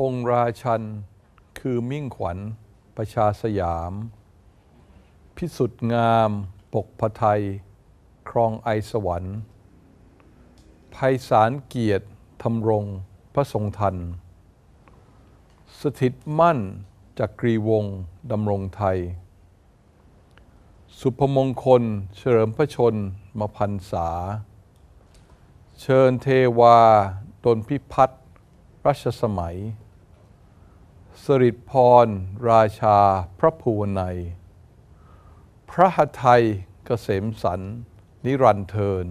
องค์ราชัน คือมิ่งขวัญ ประชาสยาม พิสุทธิ์งาม ปกพไทย ครองไอสวรรค์ภัยสารเกียรติธรรมรง พระทรงทัน สถิตมั่นจักรีวงดำรงไทย สุพมงคล เฉลิมพระชนมพันษา เชิญเทวาดนพิพัฒน์รัชสมัย สริดพร ราชา พระภูวนัย พระหัทยเกษมสัน นิรันเทิน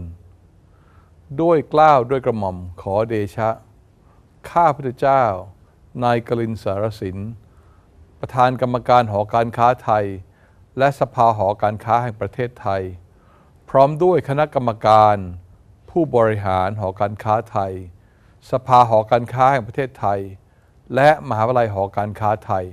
ด้วยเกล้าวด้วยกระหม่อมขอเดชะ ข้าพระเจ้า นายกลินสารสิน ประธานกรรมการหอการค้าไทย และสภาหอการค้าแห่งประเทศไทย พร้อมด้วยคณะกรรมการ ผู้บริหารหอการค้าไทย สภาหอการค้าแห่งประเทศไทย และมหาวิทยาลัยหอการค้าไทย